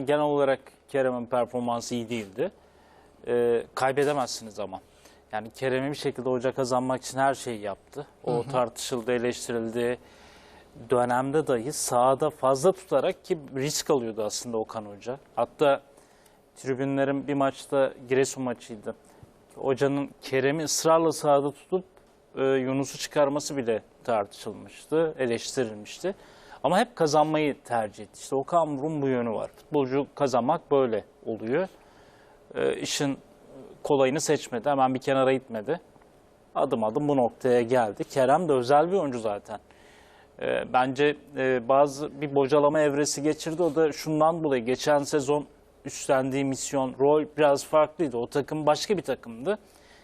Genel olarak Kerem'in performansı iyi değildi. Ee, kaybedemezsiniz ama. Yani Kerem'i bir şekilde hoca kazanmak için her şeyi yaptı. O tartışıldı, eleştirildi. Dönemde dahi sahada fazla tutarak ki risk alıyordu aslında Okan Hoca. Hatta tribünlerin bir maçta Giresun maçıydı. Hocanın Kerem'i ısrarla sahada tutup e, Yunus'u çıkarması bile tartışılmıştı, eleştirilmişti. Ama hep kazanmayı tercih etti. İşte Okan Buruk'un bu yönü var. Futbolcu kazanmak böyle oluyor. E, işin kolayını seçmedi. Hemen bir kenara itmedi. Adım adım bu noktaya geldi. Kerem de özel bir oyuncu zaten. E, bence e, bazı bir bocalama evresi geçirdi. O da şundan dolayı geçen sezon üstlendiği misyon, rol biraz farklıydı. O takım başka bir takımdı.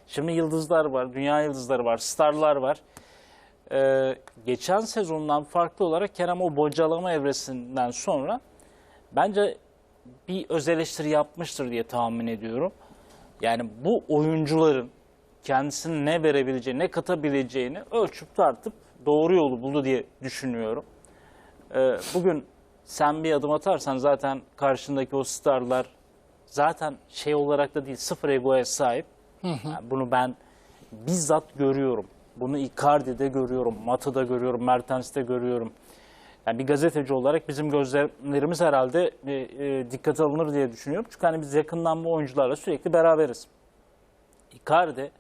Şimdi yıldızlar var, dünya yıldızları var, starlar var. Ee, geçen sezondan farklı olarak Kerem o bocalama evresinden sonra bence bir öz eleştiri yapmıştır diye tahmin ediyorum. Yani bu oyuncuların kendisine ne verebileceğini, ne katabileceğini ölçüp tartıp doğru yolu buldu diye düşünüyorum. Ee, bugün sen bir adım atarsan zaten karşındaki o starlar zaten şey olarak da değil sıfır egoya sahip. Yani bunu ben bizzat görüyorum. Bunu Icardi'de görüyorum, Mata'da görüyorum, Mertens'te görüyorum. Yani bir gazeteci olarak bizim gözlemlerimiz herhalde e, e, dikkate alınır diye düşünüyorum. Çünkü hani biz yakından bu oyuncularla sürekli beraberiz. Icardi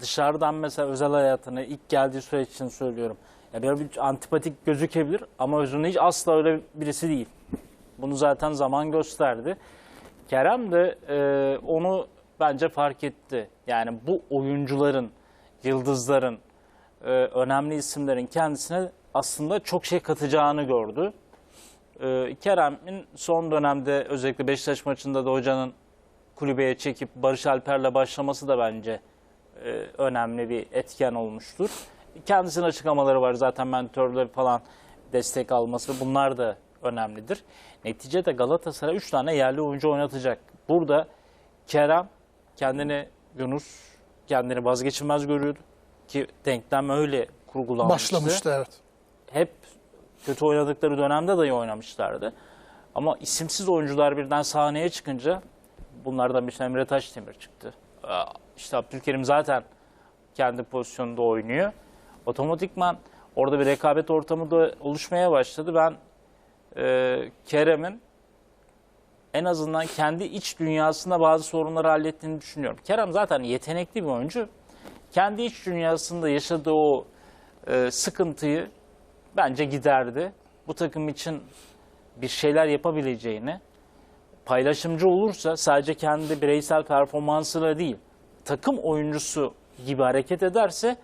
dışarıdan mesela özel hayatını ilk geldiği süreç için söylüyorum. Ya böyle bir antipatik gözükebilir ama özünde hiç asla öyle birisi değil. Bunu zaten zaman gösterdi. Kerem de e, onu bence fark etti. Yani bu oyuncuların, yıldızların, e, önemli isimlerin kendisine aslında çok şey katacağını gördü. E, Kerem'in son dönemde özellikle Beşiktaş maçında da hocanın kulübeye çekip Barış Alper'le başlaması da bence e, önemli bir etken olmuştur. Kendisinin açıklamaları var zaten mentörler falan destek alması bunlar da önemlidir. Neticede Galatasaray 3 tane yerli oyuncu oynatacak. Burada Kerem kendini Yunus kendini vazgeçilmez görüyordu ki denklem öyle kurgulanmıştı. Başlamıştı evet. Hep kötü oynadıkları dönemde de iyi oynamışlardı. Ama isimsiz oyuncular birden sahneye çıkınca bunlardan bir Emre Taşdemir çıktı. İşte Abdülkerim zaten kendi pozisyonunda oynuyor. Otomatikman orada bir rekabet ortamı da oluşmaya başladı. Ben e, Kerem'in en azından kendi iç dünyasında bazı sorunları hallettiğini düşünüyorum. Kerem zaten yetenekli bir oyuncu. Kendi iç dünyasında yaşadığı o e, sıkıntıyı bence giderdi. Bu takım için bir şeyler yapabileceğini, paylaşımcı olursa sadece kendi bireysel performansıyla değil, takım oyuncusu gibi hareket ederse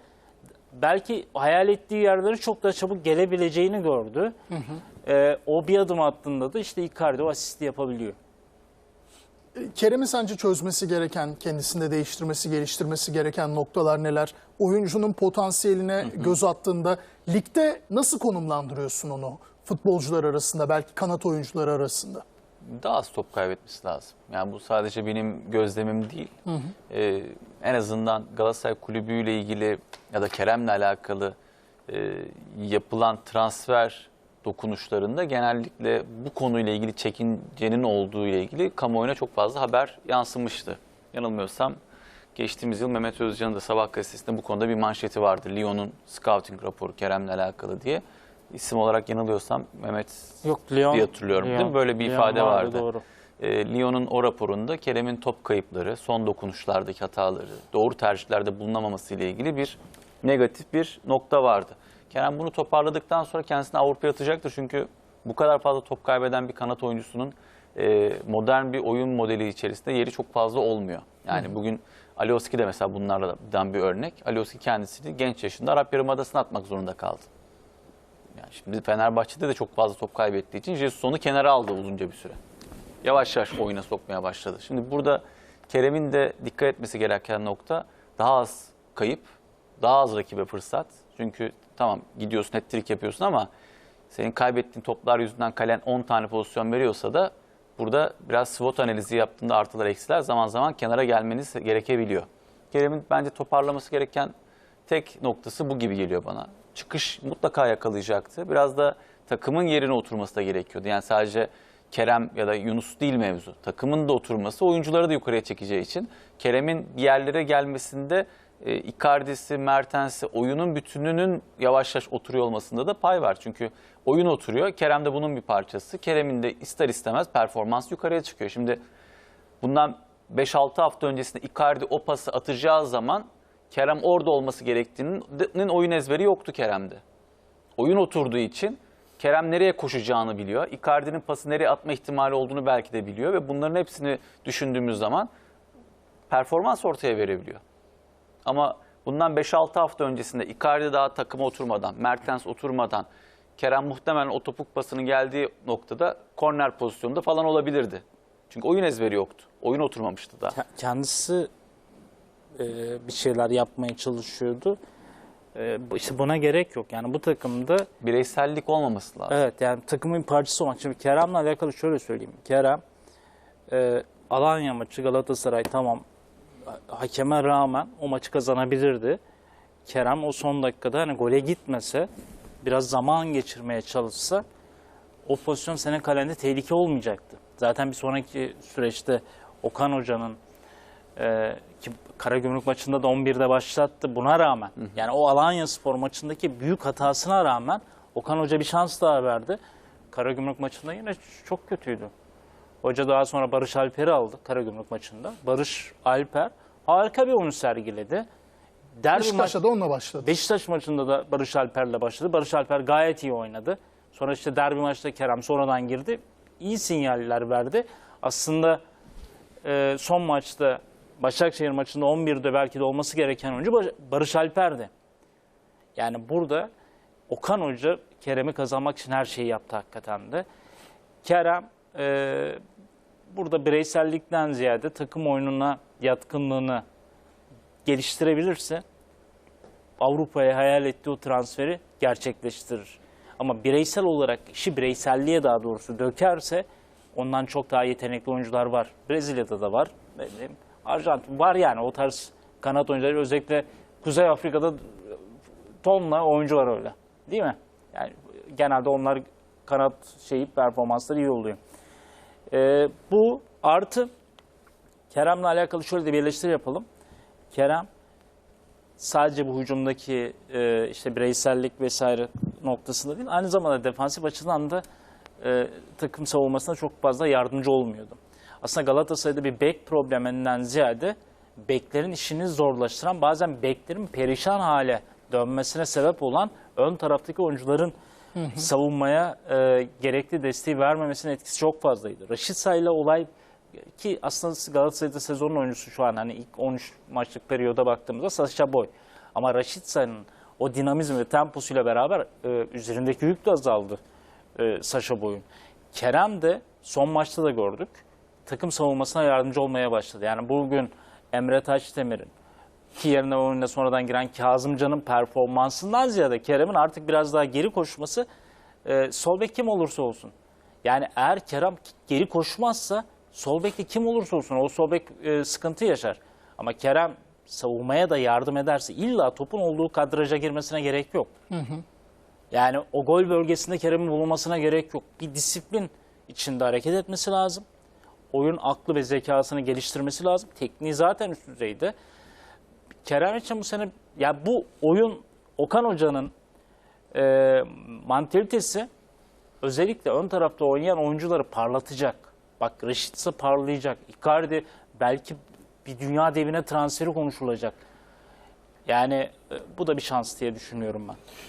belki hayal ettiği yerlere çok daha çabuk gelebileceğini gördü. E, o bir adım attığında da işte Icardi o asisti yapabiliyor. Kerem'in sence çözmesi gereken, kendisinde değiştirmesi, geliştirmesi gereken noktalar neler? Oyuncunun potansiyeline göz attığında ligde nasıl konumlandırıyorsun onu futbolcular arasında, belki kanat oyuncuları arasında? daha az top kaybetmesi lazım. Yani bu sadece benim gözlemim değil. Ee, en azından Galatasaray Kulübü ile ilgili ya da Kerem'le alakalı e, yapılan transfer dokunuşlarında genellikle bu konuyla ilgili çekincenin olduğu ile ilgili kamuoyuna çok fazla haber yansımıştı. Yanılmıyorsam geçtiğimiz yıl Mehmet Özcan'ın da Sabah gazetesinde bu konuda bir manşeti vardı. Lyon'un scouting raporu Kerem'le alakalı diye. İsim olarak yanılıyorsam Mehmet Yok Lyon diye hatırlıyorum. Değil mi? Lyon. Böyle bir Lyon ifade vardı. Doğru. E, Lyon'un o raporunda Kerem'in top kayıpları, son dokunuşlardaki hataları, doğru tercihlerde bulunamaması ile ilgili bir negatif bir nokta vardı. Kerem bunu toparladıktan sonra kendisini Avrupa'ya atacaktır. Çünkü bu kadar fazla top kaybeden bir kanat oyuncusunun e, modern bir oyun modeli içerisinde yeri çok fazla olmuyor. Yani bugün Alioski de mesela bunlardan bir örnek. Alioski kendisini genç yaşında Arap Yarımadası'na atmak zorunda kaldı. Yani şimdi Fenerbahçe'de de çok fazla top kaybettiği için Jesus onu kenara aldı uzunca bir süre. Yavaş yavaş oyuna sokmaya başladı. Şimdi burada Kerem'in de dikkat etmesi gereken nokta daha az kayıp, daha az rakibe fırsat. Çünkü tamam gidiyorsun hat-trick yapıyorsun ama senin kaybettiğin toplar yüzünden kalen 10 tane pozisyon veriyorsa da burada biraz SWOT analizi yaptığında artılar eksiler zaman zaman kenara gelmeniz gerekebiliyor. Kerem'in bence toparlaması gereken tek noktası bu gibi geliyor bana. Çıkış mutlaka yakalayacaktı. Biraz da takımın yerine oturması da gerekiyordu. Yani sadece Kerem ya da Yunus değil mevzu. Takımın da oturması oyuncuları da yukarıya çekeceği için Kerem'in yerlere gelmesinde e, Icardi'si, Mertens'i oyunun bütününün yavaş yavaş oturuyor olmasında da pay var. Çünkü oyun oturuyor. Kerem de bunun bir parçası. Kerem'in de ister istemez performans yukarıya çıkıyor. Şimdi bundan 5-6 hafta öncesinde Icardi o pası atacağı zaman Kerem orada olması gerektiğinin oyun ezberi yoktu Kerem'de. Oyun oturduğu için Kerem nereye koşacağını biliyor. Icardi'nin pası nereye atma ihtimali olduğunu belki de biliyor ve bunların hepsini düşündüğümüz zaman performans ortaya verebiliyor. Ama bundan 5-6 hafta öncesinde Icardi daha takıma oturmadan, Mertens oturmadan Kerem muhtemelen o topuk pasının geldiği noktada korner pozisyonunda falan olabilirdi. Çünkü oyun ezberi yoktu. Oyun oturmamıştı daha. Ke- Kendisi e, bir şeyler yapmaya çalışıyordu. E, işte buna gerek yok. Yani bu takımda Bireysellik olmaması lazım. Evet yani takımın bir parçası olmak. Şimdi Kerem'le alakalı şöyle söyleyeyim. Kerem e, Alanya maçı Galatasaray tamam hakeme rağmen o maçı kazanabilirdi. Kerem o son dakikada hani gole gitmese biraz zaman geçirmeye çalışsa o pozisyon senin kalende tehlike olmayacaktı. Zaten bir sonraki süreçte Okan Hoca'nın e, ki Karagümrük maçında da 11'de başlattı buna rağmen. Yani o Alanya Spor maçındaki büyük hatasına rağmen Okan Hoca bir şans daha verdi. Karagümrük maçında yine çok kötüydü. Hoca daha sonra Barış Alper'i aldı Karagümrük maçında. Barış Alper harika bir oyun sergiledi. Derbi maç, Beşiktaş'ta da onunla başladı. Beşiktaş maçında da Barış Alper'le başladı. Barış Alper gayet iyi oynadı. Sonra işte derbi maçta Kerem sonradan girdi. İyi sinyaller verdi. Aslında e, son maçta Başakşehir maçında 11'de belki de olması gereken oyuncu Bar- Barış Alper'di. Yani burada Okan Hoca Kerem'i kazanmak için her şeyi yaptı hakikaten de. Kerem e, burada bireysellikten ziyade takım oyununa yatkınlığını geliştirebilirse Avrupa'ya hayal ettiği o transferi gerçekleştirir. Ama bireysel olarak işi bireyselliğe daha doğrusu dökerse ondan çok daha yetenekli oyuncular var. Brezilya'da da var. Arjantin var yani o tarz kanat oyuncuları özellikle Kuzey Afrika'da tonla oyuncu var öyle. Değil mi? Yani genelde onlar kanat şeyi performansları iyi oluyor. Ee, bu artı Kerem'le alakalı şöyle de bir yapalım. Kerem sadece bu hücumdaki e, işte bireysellik vesaire noktasında değil, aynı zamanda defansif açıdan da e, takım savunmasına çok fazla yardımcı olmuyordu. Aslında Galatasaray'da bir bek probleminden ziyade beklerin işini zorlaştıran, bazen beklerin perişan hale dönmesine sebep olan ön taraftaki oyuncuların savunmaya e, gerekli desteği vermemesinin etkisi çok fazlaydı. Raşit ile olay ki aslında Galatasaray'da sezonun oyuncusu şu an hani ilk 13 maçlık periyoda baktığımızda Sacha Boy. Ama Raşit Say'ın o dinamizm ve temposuyla beraber e, üzerindeki yük de azaldı e, Sacha Boy'un. Kerem de son maçta da gördük. Takım savunmasına yardımcı olmaya başladı. Yani bugün Emre Taşdemir'in ki yerine oyuna sonradan giren Kazımcan'ın performansından ziyade Kerem'in artık biraz daha geri koşması e, sol bek kim olursa olsun. Yani eğer Kerem geri koşmazsa sol bekte kim olursa olsun o sol bek e, sıkıntı yaşar. Ama Kerem savunmaya da yardım ederse illa topun olduğu kadraja girmesine gerek yok. Yani o gol bölgesinde Kerem'in bulunmasına gerek yok. Bir disiplin içinde hareket etmesi lazım. Oyun aklı ve zekasını geliştirmesi lazım. Tekniği zaten üst düzeyde. Kerem için bu sene ya bu oyun Okan Hoca'nın e, mantalitesi özellikle ön tarafta oynayan oyuncuları parlatacak. Bak Reşit'se parlayacak. Icardi belki bir dünya devine transferi konuşulacak. Yani e, bu da bir şans diye düşünüyorum ben.